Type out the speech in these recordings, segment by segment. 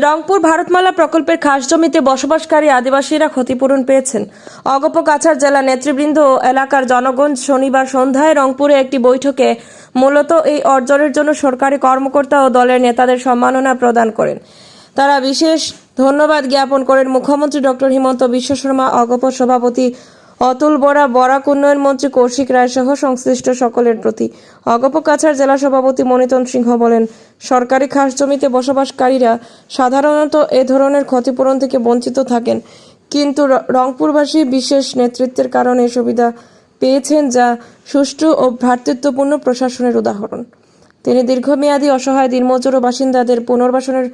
রংপুর ভারতমালা প্রকল্পের খাস জমিতে বসবাসকারী আদিবাসীরা ক্ষতিপূরণ পেয়েছেন। অগপ কাছাড় জেলা নেতৃবৃন্দ এলাকার জনগণ শনিবার সন্ধ্যায় রংপুরে একটি বৈঠকে মূলত এই অর্জনের জন্য সরকারি কর্মকর্তা ও দলের নেতাদের সম্মাননা প্রদান করেন। তারা বিশেষ ধন্যবাদ জ্ঞাপন করেন মুখ্যমন্ত্রী ডক্টর হিমন্ত বিশ্ব শর্মা, অগপ সভাপতি অতুল বরা, বরাক উন্নয়ন মন্ত্রী কৌশিক রায় সহ সংশ্লিষ্ট সকলের প্রতি অগপ কাছাড় জেলা সভাপতি মনিতন সিংহ বলেন, সরকারি খাস জমিতে বসবাসকারীরা সাধারণত এ ধরনের ক্ষতিপূরণ থেকে বঞ্চিত থাকেন। কিন্তু রংপুরবাসী বিশেষ নেতৃত্বের কারণে সুবিধা পেয়েছেন যা সুষ্ঠু ও ভ্রাতৃত্বপূর্ণ প্রশাসনের উদাহরণ। তিনি দীর্ঘমেয়াদী অসহায় দিনমজুর ও বাসিন্দাদের পুনর্বাসনের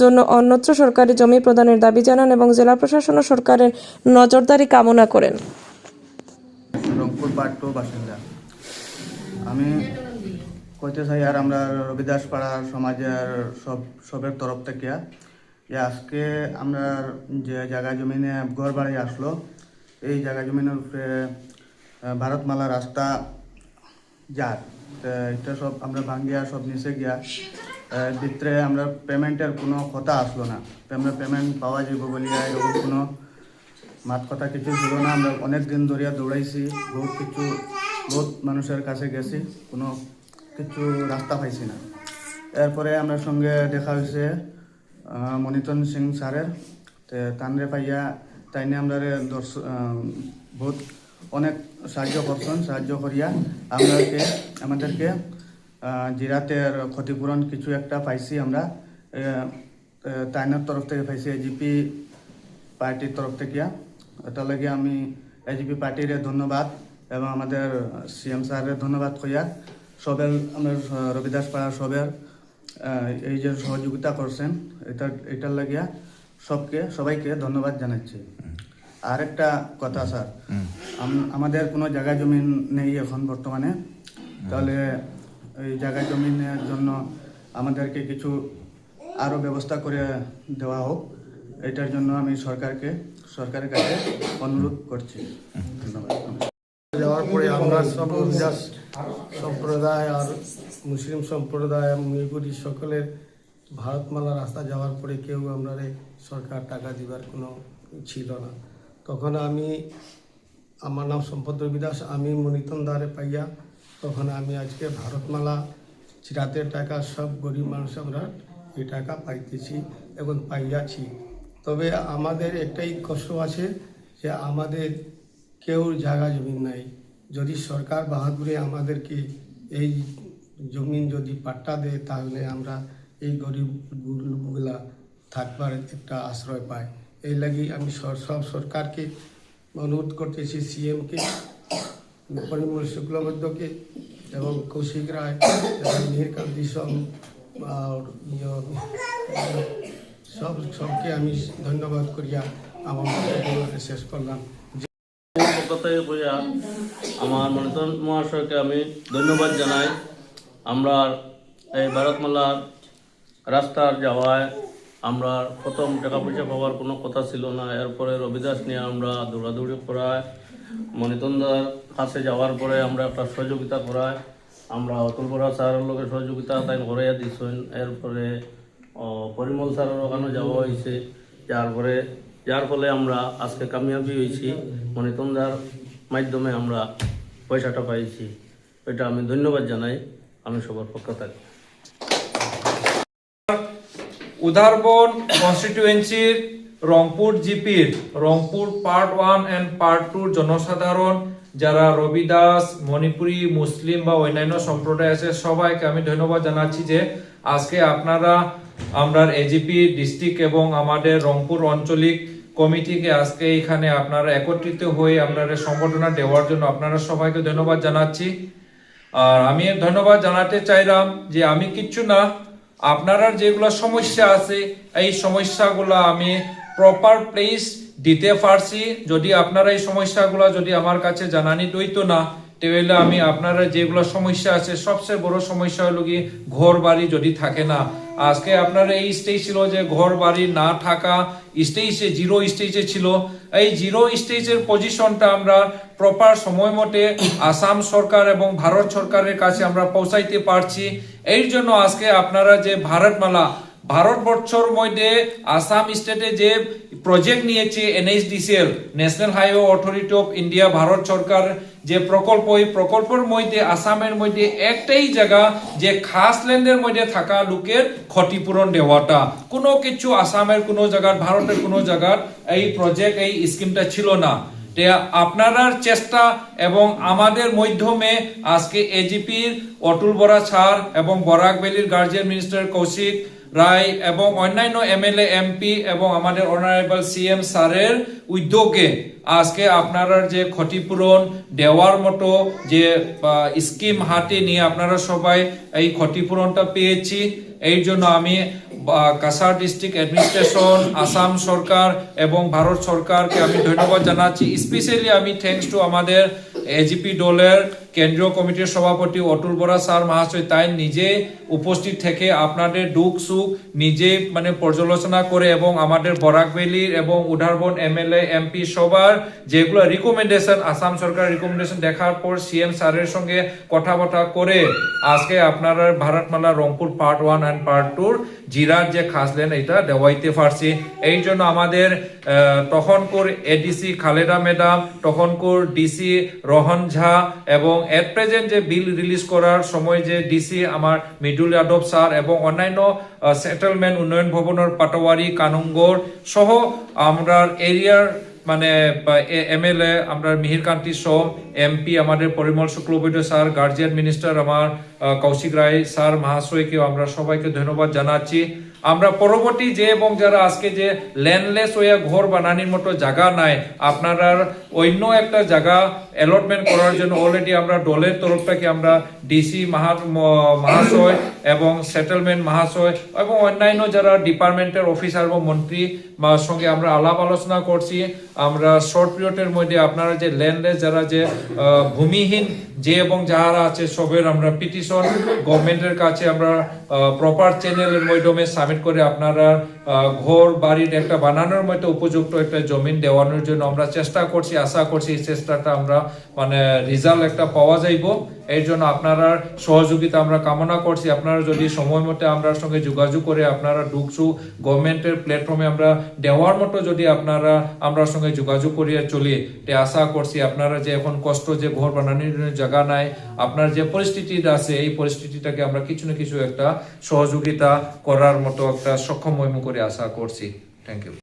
জন্য অন্যত্র সরকারি জমি প্রদানের দাবি জানান এবং জেলা প্রশাসন ও সরকারের নজরদারি কামনা করেন। রংপুর পার্ট টু বাসিন্দা। আমি কইতে চাই, আর আমরা রবিদাস পাড়ার সমাজের সব, সবের তরফ থেকে আজকে আমরা যে জায়গা জমিনে ঘর বাড়ি আসলো, এই জায়গা জমিনের উপরে ভারতমালা রাস্তা যার এটা সব আমরা ভাঙ্গিয়া, সব নিচে গিয়া ভিতরে আমরা পেমেন্টের কোনো কথা আসলো না। আমরা পেমেন্ট পাওয়া যাবে বলিয়া এরকম কোনো মাত কথা কিছু ছিল না, আমরা অনেক দিন ধরিয়া দৌড়াইছি, বহুত কিছু, বহুত মানুষের কাছে গেছি, কোনো কিছু রাস্তা পাইছি না। এরপরে আমরা সঙ্গে দেখা হয়েছে মনিতন সিং স্যারের তানরে পাইয়া তাইনে আমরা দর্শ বহুত অনেক সাহায্য করছেন, সাহায্য করিয়া আমাদেরকে আমাদেরকে জিরাতের ক্ষতিপূরণ কিছু একটা পাইছি আমরা তাইনের তরফ থেকে পাইছি এজিপি পার্টির তরফ থেকে। এটা লাগে আমি এজিপি পার্টির ধন্যবাদ এবং আমাদের সিএম স্যারের ধন্যবাদ কইয়া সবের আমার রবিদাস পাড়ার সবের এই যে সহযোগিতা করছেন এটা এটার লাগিয়া সবকে সবাইকে ধন্যবাদ জানাচ্ছি। আর একটা কথা স্যার। আমাদের কোনো জায়গা জমিন নেই এখন বর্তমানে। তাহলে এই জায়গা জমিনের জন্য আমাদেরকে কিছু আরও ব্যবস্থা করে দেওয়া হোক। এটার জন্য আমি সরকারকে সরকারের কাছে অনুরোধ করছি। ধন্যবাদ। যাওয়ার পরে আমরা সব সম্প্রদায় আর মুসলিম সম্প্রদায় মিরপুরি সকলের ভারতমালা রাস্তা যাওয়ার পরে কেউ আমরা সরকার টাকা দিবার কোনো ছিল না। তখন আমি, আমার নাম সম্পদ রবিদাস, আমি মনিতন দ্বারে পাইয়া তখন আমি আজকে ভারতমালা চিরাতের টাকা সব গরিব মানুষ আমরা এই টাকা পাইতেছি এবং পাইয়াছি। তবে আমাদের একটাই কষ্ট আছে যে আমাদের কেউ জায়গা জমি নাই। যদি সরকার বাহাদুরে আমাদেরকে এই জমিন যদি পাট্টা দেয় তাহলে আমরা এই গরিবগুলা থাকবার একটা আশ্রয় পাই। এই লাগি আমি সব সরকারকে অনুরোধ করতেছি সিএমকে পরিমল শুক্লবৈদ্যকে এবং কৌশিক রায় এবং মিহিরকান্তি সব আর ইয়ে, সব সবকে আমি ধন্যবাদ করিয়া আমার শেষ করলাম। আমার মনিতন মহাশয়কে আমি ধন্যবাদ জানাই। আমরা এই ভারতমালার রাস্তার যাওয়ায় আমরা প্রথম টাকা পয়সা পাওয়ার কোনো কথা ছিল না। এরপরে রবিদাস নিয়ে আমরা দৌড়াদৌড়ি করায় মনিতনদার কাছে যাওয়ার পরে আমরা একটা সহযোগিতা করায়। আমরা অতুল বরা স্যারের লোকের সহযোগিতা তাই করাইয়া দিছেন। এরপরে পরিমল স্যারের ওখানে যাওয়া হয়েছে। যার পরে, যার ফলে আমরা আজকে কামিয়াবি হয়েছি। মনিতনদার মাধ্যমে আমরা পয়সাটা পাইছি। এটা আমি ধন্যবাদ জানাই আমি সবার পক্ষ থাকি। উদারবন কনস্টিটিউয়েন্সির রংপুর জিপির, Rangpur part one and part টুর জনসাধারণ, যারা রবিদাস, মণিপুরি, মুসলিম বা অন্যান্য সম্প্রদায় আছে, সবাইকে আমি ধন্যবাদ জানাচ্ছি যে আজকে আপনারা আমরা এজিপি ডিস্ট্রিক্ট এবং আমাদের রংপুর আঞ্চলিক কমিটিকে আজকে এখানে আপনারা একত্রিত হয়ে আপনারা সংগঠনা দেওয়ার জন্য আপনারা সবাইকে ধন্যবাদ জানাচ্ছি। আর আমি ধন্যবাদ জানাতে চাইলাম যে আমি কিচ্ছু না, আপনারা যেগুলো সমস্যা আছে, এই সমস্যাগুলো আমি প্রপার প্লেস দিতে পারছি। যদি আপনারা এই সমস্যাগুলো যদি আমার কাছে জানানি দইতো না, তাহলে আমি আপনারা যেগুলো সমস্যা আছে, সবচেয়ে বড় সমস্যা হলো কি ঘর বাড়ি যদি থাকে না আজকে আপনার এই স্টেজ ছিল যে ঘর বাড়ি না থাকা স্টেজে জিরো স্টেজে ছিল। এই জিরো স্টেজের পজিশনটা আমরা প্রপার সময় মতে আসাম সরকার এবং ভারত সরকারের কাছে আমরা পৌঁছাইতে পারছি। এর জন্য আজকে আপনারা যে ভারতমালা ভারতবর্ষর মধ্যে আসাম স্টেটে যে প্রজেক্ট নিয়েছে NHDCL national highway authority of India Bharat সরকার যে প্রকল্প, এই প্রকল্পের মধ্যে, আসামের মধ্যে একটাই জায়গা যে খাস ল্যান্ডের মধ্যে থাকা লোকের ক্ষতিপূরণ দেওয়াটা। কোনো কিছু আসামের কোনো জায়গার, ভারতের কোনো জায়গার এই প্রজেক্ট এই স্কিমটা ছিল না। আপনারার চেষ্টা এবং আমাদের মাধ্যমে আজকে এজিপির অতুল বরা স্যার এবং বরাক ভ্যালির গার্জিয়ান মিনিস্টার কৌশিক রায় এবং অন্যান্য এমএলএ, এমপি এবং আমাদের অনারেবল সিএম স্যারের উদ্যোগে আজকে আপনারা যে ক্ষতিপূরণ দেওয়ার মতো যে স্কিম হাতে নিয়ে আপনারা সবাই এই ক্ষতিপূরণটা পেয়েছি। এই জন্য আমি কাসার ডিস্ট্রিক্ট অ্যাডমিনিস্ট্রেশন, আসাম সরকার এবং ভারত সরকারকে আমি ধন্যবাদ জানাচ্ছি। স্পেশালি আমি থ্যাঙ্কস টু আমাদের এজিপি দলের কেন্দ্রীয় কমিটির সভাপতি অতুল বরা স্যার মহাশয় তাই নিজে উপস্থিত থেকে আপনাদের দুঃখ সুখ নিজে মানে পর্যালোচনা করে এবং আমাদের বরাক এবং উদারবন এমএলএ, এমপি সবার যেগুলো রিকমেন্ডেশন আসাম সরকার রিকমেন্ডেশন দেখার পর সিএম স্যারের সঙ্গে কথাবার্তা করে আজকে আপনারা Bharatmala Rangpur part one and part টুর জিরার যে খাসলেন এটা দেওয়াইতে পারছি। এই জন্য আমাদের তখনকার এডিসি খালেদা ম্যাডাম, তখনকার ডিসি রহন ঝা এবং এট প্রেজেন্ট যে বিল রিলিজ করার সময় যে ডিসি আমার মৃদুল যাদব স্যার এবং অন্যান্য সেটেলমেন্ট উন্নয়ন ভবনের পাটোয়ারি, কানুঙ্গর সহ আমরা এরিয়ার মানে এম এল এমএলএ আমরা মিহিরকান্তি সোম এমপি আমাদের Parimal Suklabaidya sir guardian minister আমার কৌশিক রায় স্যার মহাশয়কেও আমরা সবাইকে ধন্যবাদ জানাচ্ছি। আমরা পরবর্তী যে এবং যারা আজকে যে ল্যান্ডলেস হয়ে ঘর বানানির মতো জায়গা নাই, আপনারা অন্য একটা জায়গা অ্যালটমেন্ট করার জন্য অলরেডি আমরা দলের তরফ থেকে আমরা ডিসি মহাশয় এবং সেটেলমেন্ট মহাশয় এবং অন্যান্য যারা ডিপার্টমেন্টের অফিসার এবং মন্ত্রী সঙ্গে আমরা আলাপ আলোচনা করছি, আমরা শর্ট পিরিয়ডের মধ্যে আপনারা যে ল্যান্ডলেস যারা যে ভূমিহীন যে এবং যারা আছে সবের আমরা পিটিশন গভর্নমেন্টের কাছে আমরা প্রপার চ্যানেলের মাধ্যমে সাবমিট করে আপনারা ঘর বাড়ির একটা বানানোর মতো উপযুক্ত একটা জমিন দেওয়ানোর জন্য আমরা চেষ্টা করছি, আশা করছি এই চেষ্টাটা আমরা মানে রেজাল্ট একটা পাওয়া যাইব। এই জন্য আপনারা সহযোগিতা আমরা কামনা করছি। আপনারা যদি সময় মতো আমরা সঙ্গে যোগাযোগ করে আপনারা ঢুকছু, গভর্নমেন্টের প্ল্যাটফর্মে আমরা দেওয়ার মতো যদি আপনারা আমরা সঙ্গে যোগাযোগ করিয়া চলি, তে আশা করছি আপনারা যে এখন কষ্ট যে ঘর বানানোর জন্য জায়গা নাই, আপনার যে পরিস্থিতিটা আছে, এই পরিস্থিতিটাকে আমরা কিছু না কিছু একটা সহযোগিতা করার মতো একটা সক্ষম করে আশা করছি থ্যাংক ইউ